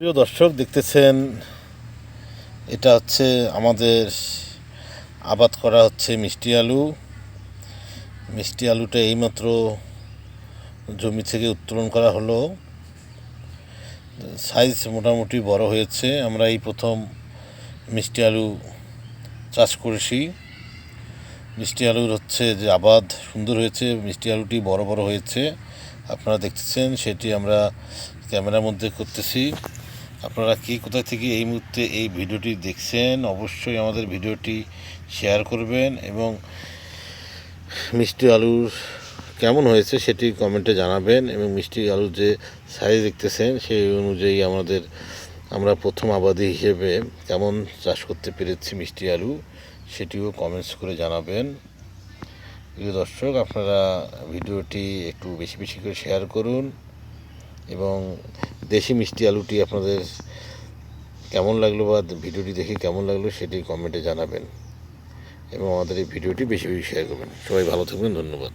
প্রিয় দর্শক, দেখতেছেন, এটা হচ্ছে আমাদের আবাদ করা হচ্ছে মিষ্টি আলু। মিষ্টি আলুটা এইমাত্র জমি থেকে উত্তোলন করা হলো। সাইজ মোটামুটি বড় হয়েছে। আমরা এই প্রথম মিষ্টি আলু চাষ করেছি। মিষ্টি আলুর হচ্ছে যে আবাদ সুন্দর হয়েছে। মিষ্টি আলুটি বড় বড় হয়েছে। আপনারা দেখতেছেন, সেটি আমরা ক্যামেরার মধ্যে করতেছি। আপনারা কে কোথায় থেকে এই মুহূর্তে এই ভিডিওটি দেখছেন, অবশ্যই আমাদের ভিডিওটি শেয়ার করবেন এবং মিষ্টি আলুর কেমন হয়েছে সেটি কমেন্টে জানাবেন এবং মিষ্টি আলুর যে সাইজ দেখতেছেন সেই অনুযায়ী আমাদের, আমরা প্রথম আবাদি হিসেবে কেমন চাষ করতে পেরেছি মিষ্টি আলু সেটিও কমেন্টস করে জানাবেন। প্রিয় দর্শক, আপনারা ভিডিওটি একটু বেশি বেশি করে শেয়ার করুন। এবং দেশি মিষ্টি আলুটি আপনাদের কেমন লাগল বা ভিডিওটি দেখে কেমন লাগল সেটি কমেন্টে জানাবেন এবং আমাদের এই ভিডিওটি বেশি বেশি শেয়ার করবেন। সবাই ভালো থাকবেন, ধন্যবাদ।